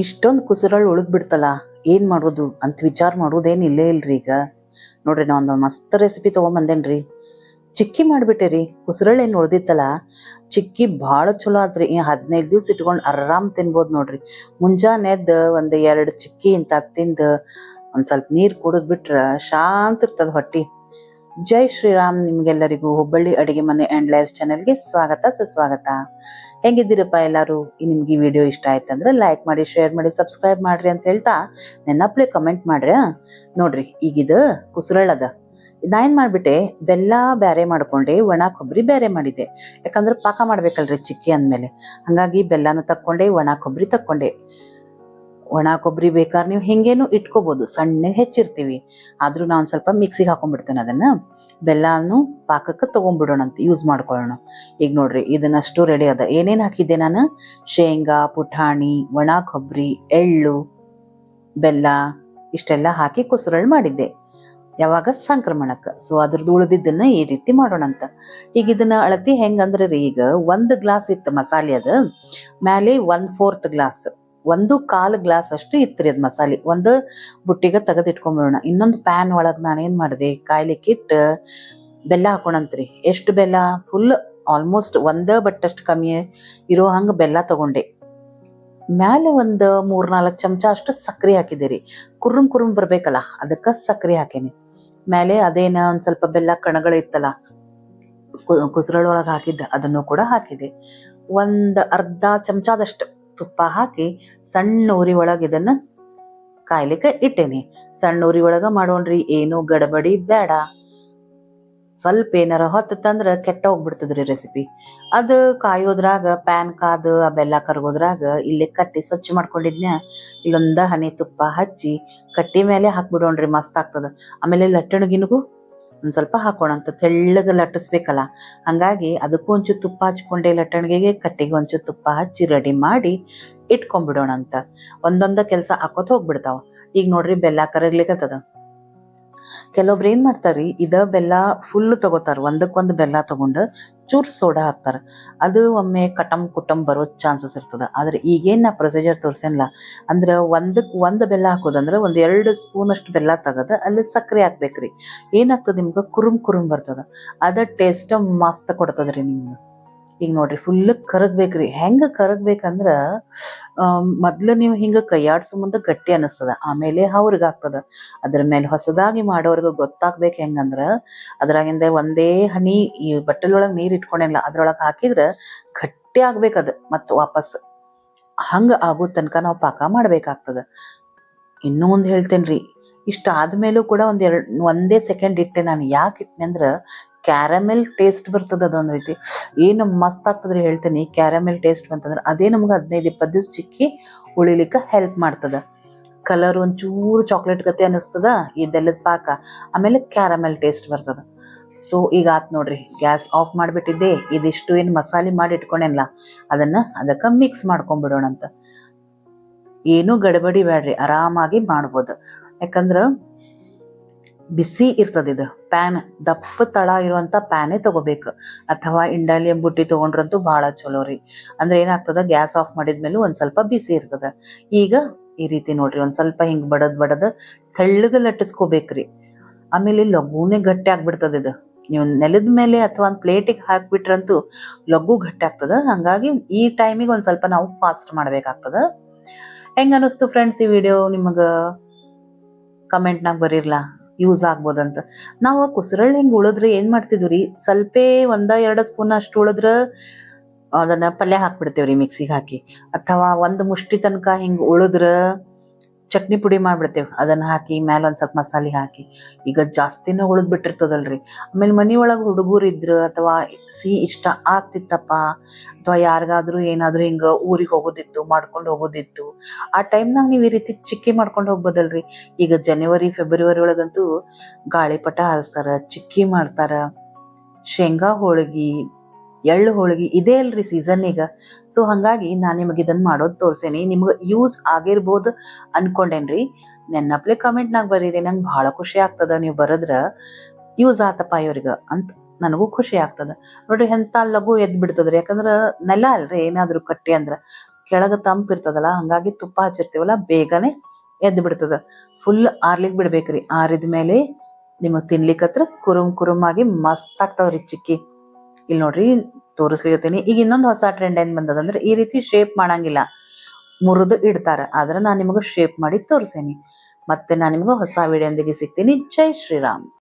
ಇಷ್ಟೊಂದು ಕುಸುರಳು ಉಳಿದ್ ಬಿಡ್ತಲ್ಲ ಏನ್ ಮಾಡೋದು ಅಂತ ವಿಚಾರ ಮಾಡೋದೇನು ಇಲ್ಲೇ ಇಲ್ರಿ ಈಗ. ನೋಡ್ರಿ ನಾ ಒಂದು ಮಸ್ತ್ ರೆಸಿಪಿ ತೊಗೊಂಬಂದೇನ್ರಿ. ಚಿಕ್ಕಿ ಮಾಡ್ಬಿಟ್ಟೆ ಕುಸುರಳು ಏನು ಉಳ್ದಿತ್ತಲ್ಲ, ಚಿಕ್ಕಿ ಭಾಳ ಚಲೋ ಆದ್ರಿ ಹದಿನೈದು ದಿವ್ಸ ಇಟ್ಕೊಂಡು ಆರಾಮ್ ತಿನ್ಬೋದು ನೋಡ್ರಿ. ಮುಂಜಾನೆ ಎದ್ದ ಒಂದು ಎರಡು ಚಿಕ್ಕಿ ಇಂತ ತಿಂದು ಒಂದ್ ಸ್ವಲ್ಪ ನೀರ್ ಕುಡಿದ್ ಬಿಟ್ರ ಶಾಂತ ಇರ್ತದ ಹೊಟ್ಟಿ. ಜೈ ಶ್ರೀರಾಮ್, ನಿಮ್ಗೆಲ್ಲರಿಗೂ ಹುಬ್ಬಳ್ಳಿ ಅಡಿಗೆ ಮನೆ ಅಂಡ್ ಲೈಫ್ ಚಾನೆಲ್ಗೆ ಸ್ವಾಗತ, ಸುಸ್ವಾಗತ. ಹೆಂಗಿದ್ದೀರಪ್ಪ ಎಲ್ಲರೂ? ನಿಮ್ಗೆ ಈ ವಿಡಿಯೋ ಇಷ್ಟ ಆಯ್ತಂದ್ರೆ ಲೈಕ್ ಮಾಡಿ ಶೇರ್ ಮಾಡಿ ಸಬ್ಸ್ಕ್ರೈಬ್ ಮಾಡ್ರಿ ಅಂತ ಹೇಳ್ತಾ ನೆನಪ್ಲೆ ಕಮೆಂಟ್ ಮಾಡ್ರಿ? ನೋಡ್ರಿ, ಈಗಿದು ಕುಸುರಳದ. ನಾ ಏನ್ ಮಾಡ್ಬಿಟ್ಟೆ, ಬೆಲ್ಲ ಬ್ಯಾರೆ ಮಾಡ್ಕೊಂಡೆ, ಒಣ ಕೊಬ್ಬರಿ ಬೇರೆ ಮಾಡಿದ್ದೆ ಯಾಕಂದ್ರೆ ಪಾಕ ಮಾಡ್ಬೇಕಲ್ರಿ ಚಿಕ್ಕಿ ಅಂದ್ಮೇಲೆ. ಹಂಗಾಗಿ ಬೆಲ್ಲನೂ ತಕ್ಕೊಂಡೆ, ಒಣ ಕೊಬ್ಬರಿ ತಕ್ಕೊಂಡೆ. ಒಣ ಕೊಬ್ಬರಿ ಬೇಕಾದ್ರೆ ನೀವು ಹಿಂಗೇನು ಇಟ್ಕೋಬಹುದು ಸಣ್ಣ ಹೆಚ್ಚಿರ್ತೀವಿ. ಆದ್ರೂ ನಾನು ಸ್ವಲ್ಪ ಮಿಕ್ಸಿಗೆ ಹಾಕೊಂಡ್ಬಿಡ್ತೇನೆ ಅದನ್ನ. ಬೆಲ್ಲನು ಪಾಕಕ್ಕೆ ತಗೊಂಡ್ಬಿಡೋಣ ಅಂತ ಯೂಸ್ ಮಾಡ್ಕೊಳ್ಳೋಣ. ಈಗ ನೋಡ್ರಿ, ಇದನ್ನಷ್ಟು ರೆಡಿ ಅದ ಏನೇನ್ ಹಾಕಿದ್ದೆ ನಾನು? ಶೇಂಗಾ, ಪುಟಾಣಿ, ಒಣ ಕೊಬ್ಬರಿ, ಎಳ್ಳು, ಬೆಲ್ಲ, ಇಷ್ಟೆಲ್ಲ ಹಾಕಿ ಕುಸುರಳು ಮಾಡಿದ್ದೆ. ಯಾವಾಗ? ಸಂಕ್ರಮಣಕ್ಕೆ. ಸೊ ಅದ್ರದ್ದು ಉಳಿದಿದ್ದನ್ನ ಈ ರೀತಿ ಮಾಡೋಣ ಅಂತ. ಈಗ ಇದನ್ನ ಅಳತಿ ಹೆಂಗಂದ್ರೆ ರೀ, ಈಗ ಒಂದು ಗ್ಲಾಸ್ ಇತ್ತು ಮಸಾಲೆ ಅದ. ಮ್ಯಾಲೆ ಒನ್ ಫೋರ್ತ್ ಗ್ಲಾಸ್ ಒಂದು ಕಾಲು ಗ್ಲಾಸ್ ಅಷ್ಟು ಇತ್ತು ರೀ ಅದ್ ಮಸಾಲೆ. ಒಂದು ಬುಟ್ಟಿಗೆ ತೆಗೆದಿಟ್ಕೊಂಡ್ಬಿಡೋಣ ಇನ್ನೊಂದು ಪ್ಯಾನ್ ಒಳಗೆ ನಾನೇನು ಮಾಡಿದೆ? ಕಾಯ್ಲಿಕ್ಕೆ ಇಟ್ಟು ಬೆಲ್ಲ ಹಾಕೋಣಂತ್ರಿ. ಎಷ್ಟು ಬೆಲ್ಲ? ಫುಲ್ ಆಲ್ಮೋಸ್ಟ್ ಒಂದ ಬಟ್ಟಷ್ಟು ಕಮ್ಮಿ ಇರೋ ಹಂಗೆ ಬೆಲ್ಲ ತಗೊಂಡೆ. ಮ್ಯಾಲೆ ಒಂದು ಮೂರ್ನಾಲ್ಕು ಚಮಚ ಅಷ್ಟು ಸಕ್ಕರೆ ಹಾಕಿದೆ ರೀ ಕುರುಮ್ ಕುರುಮ್ ಬರಬೇಕಲ್ಲ, ಅದಕ್ಕೆ ಸಕ್ಕರೆ ಹಾಕೇನಿ. ಮ್ಯಾಲೆ ಅದೇನ ಒಂದು ಸ್ವಲ್ಪ ಬೆಲ್ಲ ಕಣಗಳು ಇತ್ತಲ್ಲ ಕುಸರಳೊಳಗೆ ಹಾಕಿದ್ದ, ಅದನ್ನು ಕೂಡ ಹಾಕಿದೆ. ಒಂದು ಅರ್ಧ ಚಮಚದಷ್ಟು ತುಪ್ಪ ಹಾಕಿ ಸಣ್ಣ ಉರಿ ಒಳಗೆ ಇದನ್ನ ಕಾಯ್ಲಿಕ್ಕೆ ಇಟ್ಟೇನಿ. ಸಣ್ಣ ಉರಿ ಒಳಗ ಮಾಡೋಣ್ರಿ, ಏನು ಗಡಬಡಿ ಬೇಡ. ಸ್ವಲ್ಪ ಏನಾರ ಹೊತ್ತಂದ್ರ ಕೆಟ್ಟ ಹೋಗ್ಬಿಡ್ತದ್ರಿ ರೆಸಿಪಿ ಅದು ಕಾಯೋದ್ರಾಗ ಪ್ಯಾನ್ ಕಾದು ಆ ಬೆಲ್ಲ ಕರಗೋದ್ರಾಗ ಇಲ್ಲಿ ಕಟ್ಟಿ ಸ್ವಚ್ಛ ಮಾಡ್ಕೊಂಡಿದ್ನ ಇಲ್ಲೊಂದ ಹನಿ ತುಪ್ಪ ಹಚ್ಚಿ ಕಟ್ಟಿ ಮೇಲೆ ಹಾಕ್ಬಿಡೋಣ್ರಿ, ಮಸ್ತ್ ಆಗ್ತದ. ಆಮೇಲೆ ಲಟ್ಟಣಿಗಿನಗೂ ಒಂದ್ ಸ್ವಲ್ಪ ಹಾಕೋಣ ಅಂತ ತೆಳ್ಳಗೆ ಲಟ್ಟಿಸ್ಬೇಕಲ್ಲ. ಹಂಗಾಗಿ ಅದಕ್ಕೂ ಒಂಚೂರು ತುಪ್ಪ ಹಚ್ಕೊಂಡೆ ಲಟ್ಟಣಿಗೆಗೆ, ಕಟ್ಟಿಗೆ ಒಂಚೂರು ತುಪ್ಪ ಹಚ್ಚಿ ರೆಡಿ ಮಾಡಿ ಇಟ್ಕೊಂಡ್ಬಿಡೋಣ ಅಂತ. ಒಂದೊಂದ ಕೆಲಸ ಹಾಕೋತ ಹೋಗ್ಬಿಡ್ತಾವ. ಈಗ ನೋಡ್ರಿ ಬೆಲ್ಲ ಕರಗ್ಲಿಕ್ಕತ್ತದ ಕೆಲವೊಬ್ರು ಏನ್ ಮಾಡ್ತಾರಿ ಇದ ಬೆಲ್ಲ ಫುಲ್ ತಗೋತಾರ, ಒಂದಕ್ಕೊಂದು ಬೆಲ್ಲ ತಗೊಂಡು ಚೂರ್ ಸೋಡಾ ಹಾಕ್ತಾರ. ಅದು ಒಮ್ಮೆ ಕಟಂ ಕುಟಮ್ ಬರೋ ಚಾನ್ಸಸ್ ಇರ್ತದ. ಆದ್ರೆ ಈಗೇನ್ ನಾ ಪ್ರೊಸೀಜರ್ ತೋರ್ಸೇನಲ್ಲ ಅಂದ್ರ ಒಂದಕ್ ಒಂದ್ ಬೆಲ್ಲ ಹಾಕೋದಂದ್ರ ಒಂದ್ ಎರಡ್ ಸ್ಪೂನ್ ಅಷ್ಟು ಬೆಲ್ಲ ತಗದ ಅಲ್ಲಿ ಸಕ್ಕರೆ ಹಾಕ್ಬೇಕ್ರಿ. ಏನಾಗ್ತದ ನಿಮ್ಗ? ಕುರುಮ್ ಕುರುಮ್ ಬರ್ತದ. ಅದ ಟೇಸ್ಟ್ ಮಸ್ತ್ ಕೊಡ್ತದ್ರಿ ನಿಮ್ಗೆ. ಈಗ ನೋಡ್ರಿ ಫುಲ್ ಕರಗ್ಬೇಕ್ರಿ. ಹೆಂಗ ಕರಗ್ಬೇಕಂದ್ರ ಮೊದ್ಲು ನೀವು ಹಿಂಗ ಕೈಯಾಡ್ಸೋ ಮುಂದೆ ಗಟ್ಟಿ ಅನಿಸ್ತದ. ಆಮೇಲೆ ಹೌರ್ಗ್ ಆಗ್ತದ. ಅದ್ರ ಮೇಲೆ ಹೊಸದಾಗಿ ಮಾಡೋರ್ಗ ಗೊತ್ತಾಗ್ಬೇಕು ಹೆಂಗಂದ್ರ, ಅದ್ರಾಗಿಂದ ಒಂದೇ ಹನಿ ಈ ಬಟ್ಟಲೊಳಗ್ ನೀರ್ ಇಟ್ಕೊಂಡಿಲ್ಲ ಅದ್ರೊಳಗೆ ಹಾಕಿದ್ರ ಗಟ್ಟಿ ಆಗ್ಬೇಕದ ಮತ್ ವಾಪಸ್ ಹಂಗ ಆಗೋ ತನಕ ನಾವು ಪಾಕ ಮಾಡ್ಬೇಕಾಗ್ತದ. ಇನ್ನೂ ಒಂದ್ ಹೇಳ್ತೇನ್ರಿ, ಇಷ್ಟ ಆದ್ಮೇಲೂ ಕೂಡ ಒಂದ್ ಎರಡ್, ಒಂದೇ ಸೆಕೆಂಡ್ ಇಟ್ಟೆ ನಾನು ಯಾಕೆ ಇಟ್ಟೆ ಅಂದ್ರ ಕ್ಯಾರಮೆಲ್ ಟೇಸ್ಟ್ ಬರ್ತದ ಅದೊಂದ್ ರೀತಿ. ಏನು ಮಸ್ತ್ ಆಗ್ತದ್ರಿ ಹೇಳ್ತೀನಿ. ಕ್ಯಾರಮೆಲ್ ಟೇಸ್ಟ್ ಬಂತಂದ್ರೆ ಅದೇ ನಮ್ಗೆ ಹದಿನೈದು, ಇಪ್ಪತ್ತು ದಿವ್ಸ ಚಿಕ್ಕಿ ಉಳಿಲಿಕ್ಕೆ ಹೆಲ್ಪ್ ಮಾಡ್ತದ. ಕಲರ್ ಒಂಚೂರು ಚಾಕ್ಲೇಟ್ ಗತಿ ಅನಿಸ್ತದ ಈ ಬೆಲ್ಲದ ಪಾಕ. ಆಮೇಲೆ ಕ್ಯಾರಮೆಲ್ ಟೇಸ್ಟ್ ಬರ್ತದ. ಸೊ ಈಗ ಆತ್ ನೋಡ್ರಿ, ಗ್ಯಾಸ್ ಆಫ್ ಮಾಡಿಬಿಟ್ಟಿದ್ದೆ. ಇದಿಷ್ಟು ಏನು ಮಸಾಲೆ ಮಾಡಿ ಇಟ್ಕೊಂಡೇನಲ್ಲ, ಅದನ್ನ ಅದಕ್ಕೆ ಮಿಕ್ಸ್ ಮಾಡ್ಕೊಂಡ್ಬಿಡೋಣ ಅಂತ. ಏನು ಗಡಬಡಿ ಬೇಡ್ರಿ ಆರಾಮಾಗಿ ಮಾಡ್ಬೋದು. ಯಾಕಂದ್ರ ಬಿಸಿ ಇರ್ತದೆ ಇದು. ಪ್ಯಾನ್ ದಪ್ಪ ತಳ ಇರುವಂತ ಪ್ಯಾನೇ ತಗೋಬೇಕು. ಅಥವಾ ಇಂಡಾಲಿಯಂ ಬುಟ್ಟಿ ತಗೊಂಡ್ರಂತೂ ಬಹಳ ಚಲೋ ರೀ. ಅಂದ್ರೆ ಏನಾಗ್ತದ, ಗ್ಯಾಸ್ ಆಫ್ ಮಾಡಿದ್ಮೇಲೆ ಒಂದು ಸ್ವಲ್ಪ ಬಿಸಿ ಇರ್ತದ. ಈಗ ಈ ರೀತಿ ನೋಡ್ರಿ, ಒಂದು ಸ್ವಲ್ಪ ಹಿಂಗೆ ಬಡದ್ ಬಡದ್ ತೆಳ್ಳಗೆ ಲಟ್ಟಿಸ್ಕೋಬೇಕ್ರಿ ಆಮೇಲೆ ಲಘುನೆ ಗಟ್ಟಿ ಆಗ್ಬಿಡ್ತದ ಇದು. ನೀವು ನೆಲದ ಮೇಲೆ ಅಥವಾ ಒಂದು ಪ್ಲೇಟಿಗೆ ಹಾಕ್ಬಿಟ್ರಂತೂ ಲಘು ಗಟ್ಟಿ ಆಗ್ತದ. ಹಂಗಾಗಿ ಈ ಟೈಮಿಗೆ ಒಂದು ಸ್ವಲ್ಪ ನಾವು ಫಾಸ್ಟ್ ಮಾಡ್ಬೇಕಾಗ್ತದ. ಹೆಂಗ ಅನಿಸ್ತು ಫ್ರೆಂಡ್ಸ್ ಈ ವಿಡಿಯೋ ನಿಮಗೆ ಕಮೆಂಟ್ನಾಗ ಬರೀರ್ಲಾ? ಯೂಸ್ ಆಗ್ಬೋದಂತ. ನಾವು ಕುಸರಳ್ಳಿ ಹಿಂಗೆ ಉಳಿದ್ರೆ ಏನು ಮಾಡ್ತಿದ್ವಿ ರೀ ಸ್ವಲ್ಪೇ ಒಂದ ಎರಡು ಸ್ಪೂನ್ ಅಷ್ಟು ಉಳಿದ್ರೆ ಅದನ್ನು ಪಲ್ಯ ಹಾಕ್ಬಿಡ್ತೇವ್ರಿ ಮಿಕ್ಸಿಗೆ ಹಾಕಿ. ಅಥವಾ ಒಂದು ಮುಷ್ಟಿ ತನಕ ಹಿಂಗೆ ಉಳಿದ್ರ ಚಟ್ನಿ ಪುಡಿ ಮಾಡಿಬಿಡ್ತೇವೆ. ಅದನ್ನು ಹಾಕಿ, ಮ್ಯಾಲ ಒಂದು ಸ್ವಲ್ಪ ಮಸಾಲೆ ಹಾಕಿ. ಈಗ ಜಾಸ್ತಿನ ಉಳಿದು ಬಿಟ್ಟಿರ್ತದಲ್ರಿ. ಆಮೇಲೆ ಮನೆಯೊಳಗೆ ಹುಡುಗರು ಇದ್ರು ಅಥವಾ ಸಿಹಿ ಇಷ್ಟ ಆಗ್ತಿತ್ತಪ್ಪ? ಅಥವಾ ಯಾರಿಗಾದ್ರೂ ಏನಾದರೂ ಹಿಂಗೆ ಊರಿಗೆ ಹೋಗೋದಿತ್ತು, ಮಾಡ್ಕೊಂಡು ಹೋಗೋದಿತ್ತು. ಆ ಟೈಮ್ನಾಗ ನೀವು ಈ ರೀತಿ ಚಿಕ್ಕಿ ಮಾಡ್ಕೊಂಡು ಹೋಗ್ಬೋದಲ್ರಿ. ಈಗ ಜನವರಿ, ಫೆಬ್ರವರಿ ಒಳಗಂತೂ ಗಾಳಿಪಟ ಹಾರಿಸ್ತಾರೆ, ಚಿಕ್ಕಿ ಮಾಡ್ತಾರೆ, ಶೇಂಗಾ ಹೋಳ್ಗಿ ಎಳ್ಳು ಹೋಳಿಗೆ ಇದೇ ಅಲ್ರಿ ಸೀಸನ್ ಈಗ. ಸೊ ಹಂಗಾಗಿ ನಾನು ನಿಮಗೆ ಇದನ್ನ ಮಾಡೋದು ತೋರ್ಸೇನಿ. ನಿಮ್ಗೆ ಯೂಸ್ ಆಗಿರ್ಬೋದು ಅನ್ಕೊಂಡೇನ್ರಿ. ನೆನ್ನಪ್ಲೆ ಕಮೆಂಟ್ನಾಗ ಬರೀರಿ. ನಂಗೆ ಬಹಳ ಖುಷಿ ಆಗ್ತದ ನೀವು ಬರದ್ರ. ಯೂಸ್ ಆತಪ್ಪ ಇವ್ರಿಗೆ ಅಂತ ನನಗೂ ಖುಷಿ ಆಗ್ತದ. ನೋಡ್ರಿ ಎಂತ ಲಘು ಎದ್ದು ಬಿಡ್ತದ್ರಿ. ಯಾಕಂದ್ರ ನೆಲ ಅಲ್ರಿ, ಏನಾದ್ರು ಕಟ್ಟಿ ಅಂದ್ರ ಕೆಳಗೆ ತಂಪ್ ಇರ್ತದಲ್ಲ, ಹಂಗಾಗಿ ತುಪ್ಪ ಹಚ್ಚಿರ್ತೀವಲ್ಲ, ಬೇಗನೆ ಎದ್ದು ಬಿಡ್ತದ. ಫುಲ್ ಆರ್ಲಿಕ್ ಬಿಡ್ಬೇಕ್ರಿ. ಆರಿದ ಮೇಲೆ ನಿಮಗೆ ತಿನ್ಲಿಕ್ಕತ್ರ ಕುರುಮ್ ಕುರುಮ್ ಆಗಿ ಮಸ್ತ್ ಆಗ್ತಾವ್ರಿ ಚಿಕ್ಕಿ. ಇಲ್ಲಿ ನೋಡ್ರಿ ತೋರಿಸ್ಲಿಕತ್ತೀನಿ ಈಗ ಇನ್ನೊಂದು ಹೊಸ ಟ್ರೆಂಡ್ ಏನ್ ಬಂದದ ಅಂದ್ರೆ ಈ ರೀತಿ ಶೇಪ್ ಮಾಡಂಗಿಲ್ಲ. ಮುರಿದು ಇಡ್ತಾರ. ಆದ್ರೆ ನಾನು ನಿಮಗೆ ಶೇಪ್ ಮಾಡಿ ತೋರಿಸೇನಿ. ಮತ್ತೆ ನಾನು ನಿಮಗೆ ಹೊಸ ವಿಡಿಯೋದೊಂದಿಗೆ ಸಿಗ್ತೀನಿ. ಜೈ ಶ್ರೀರಾಮ್.